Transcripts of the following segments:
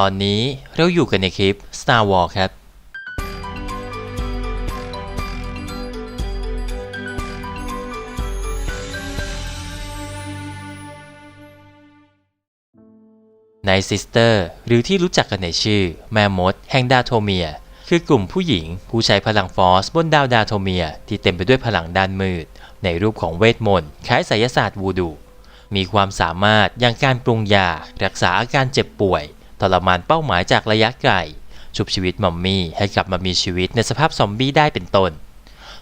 ตอนนี้เราอยู่กันในคลิป Star Wars ครับในซิสเตอร์ หรือที่รู้จักกันในชื่อ แม่มด แห่งดาโทเมีย คือกลุ่มผู้หญิง ผู้ใช้พลังฟอสบนดาวดาโทเมีย ที่เต็มไปด้วยพลังด้านมืด ในรูปของเวทมนต์คล้ายไสยศาสตร์วูดู มีความสามารถอย่างการปรุงยา รักษาอาการเจ็บป่วย ทรมานเป้าหมายจากระยะไกลชุบชีวิตมัมมี่ให้กลับมามีชีวิตในสภาพซอมบี้ได้เป็นต้น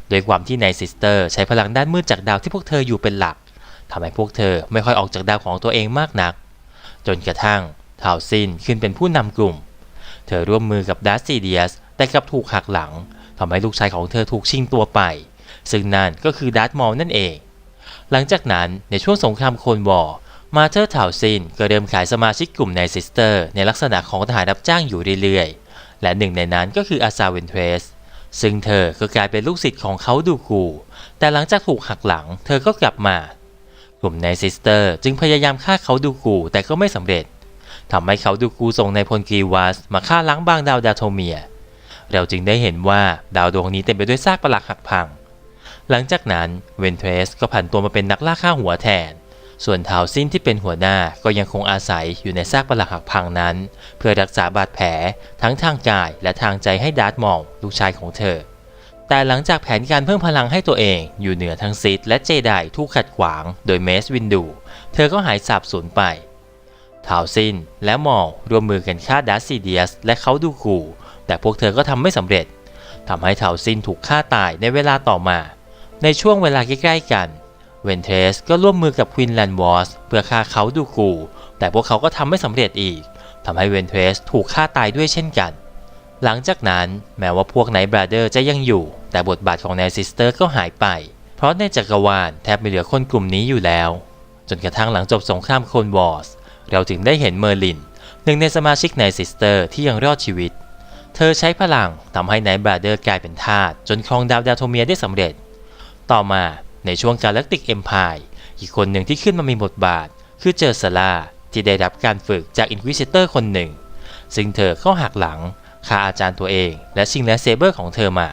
โดยความที่ในซิสเตอร์ใช้พลังด้านมืดจากดาวที่พวกเธออยู่เป็นหลักทำให้พวกเธอไม่ค่อยออกจากดาวของตัวเองมากนัก จนกระทั่งทาวซินขึ้นเป็นผู้นำกลุ่ม เธอร่วมมือกับดัสซีเดียสแต่กลับถูกหักหลังทำให้ลูกชายของเธอถูกชิงตัวไป ซึ่งนั่นก็คือดัสมอลนั่นเอง หลังจากนั้นในช่วงสงครามโคนวอร์ มาเธอร์ทาวซินก็เริ่มขายสมาชิกกลุ่มในซิสเตอร์ ในลักษณะของทหารรับจ้างอยู่เรื่อยๆ และหนึ่งในนั้นก็คืออาซาเวนเทรสซึ่งเธอก็กลายเป็นลูกศิษย์ของเขาดูกู แต่หลังจากถูกหักหลัง เธอก็กลับมา กลุ่มในซิสเตอร์จึงพยายามฆ่าเขาดูกูแต่ก็ไม่สำเร็จทำให้เขาดูกูส่งในพลกรีวัสมาฆ่าล้างบางดาวดาโทเมีย เราจึงได้เห็นว่าดาวดวงนี้เต็มไปด้วยซากปรักหักพัง หลังจากนั้นเวนเทรสก็ผันตัวมาเป็นนักล่าฆ่าหัวแทน ส่วนเทาซินที่เป็นหัวหน้าก็ยังคงอาศัยอยู่ในซากปรักหักพังนั้น เพื่อรักษาบาดแผลทั้งทางกายและทางใจให้ดาร์ธมอลลูกชายของเธอ แต่หลังจากแผนการเพิ่มพลังให้ตัวเองอยู่เหนือทั้งซิดและเจไดถูกขัดขวางโดยเมสวินดู เธอก็หายสาบสูญไปทาวซินและมอลร่วมมือกันฆ่าดัสซีเดียสและเขาดูกู แต่พวกเธอก็ทำไม่สำเร็จทำให้ทาวซินถูกฆ่าตายในเวลาต่อมา ในช่วงเวลาใกล้ๆกัน เวนเทสก็ร่วมมือกับควินแลนวอสเพื่อฆ่าเขาดูกู แต่พวกเขาก็ทำไม่สำเร็จอีกทำให้เวนเทสถูกฆ่าตายด้วยเช่นกัน หลังจากนั้นแม้ว่าพวกไนท์บราเดอร์จะยังอยู่ แต่บทบาทของไนายซิสเตอร์ก็หายไป เพราะในจักรวาลแทบไม่เหลือคนกลุ่มนี้อยู่แล้ว จนกระทั่งหลังจบสงครามโคลนวอร์สเราจึงได้เห็นเมอร์ลิน หนึ่งในสมาชิกในซิสเตอร์ที่ยังรอดชีวิต เธอใช้พลังทำให้ไนท์บราเดอร์กลายเป็นทาสจนครองดาวดาโทเมียได้สำเร็จ ต่อมา ในช่วงกาแล็กติกเอ็มพายอีกคนหนึ่งที่ขึ้นมามีบทบาท คือเจอร์ซาร่าที่ได้รับการฝึกจากอินควิซิเตอร์คนหนึ่ง ซึ่งเธอเข้าหักหลังฆ่าอาจารย์ตัวเอง และชิงแลเซเบอร์ของเธอมา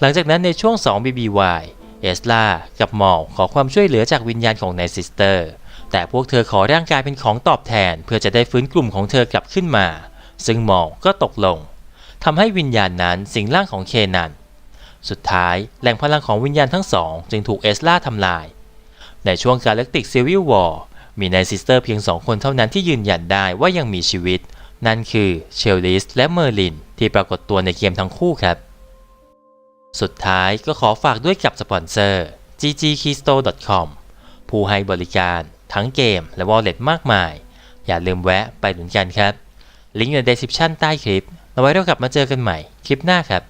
หลังจากนั้นในช่วง 2 BBY เอสลากับมอลขอความช่วยเหลือจากวิญญาณของนายซิสเตอร์ แต่พวกเธอขอร่างกายเป็นของตอบแทน เพื่อจะได้ฟื้นกลุ่มของเธอกลับขึ้นมา ซึ่งมอลก็ตกลงทำให้วิญญาณนั้นสิงร่างของเคนัน สุดท้ายแหล่งพลังของวิญญาณทั้งสองจึงถูกเอสลาทำลาย ในช่วงกาแล็กติกซีวิลวอร์มีนายซิสเตอร์เพียงสองคนเท่านั้นที่ยืนยันได้ว่ายังมีชีวิต นั่นคือเชลลิสและเมอร์ลิน ที่ปรากฏตัวในเกมทั้งคู่ครับ สุดท้ายก็ขอฝากด้วยกับสปอนเซอร์ ggkeystore.com ผู้ให้บริการทั้งเกมและ wallet มากมาย อย่าลืมแวะไปหนุนกันครับ ลิงก์ใน description ใต้คลิปเอาไว้เรากลับมาเจอกันใหม่คลิปหน้าครับ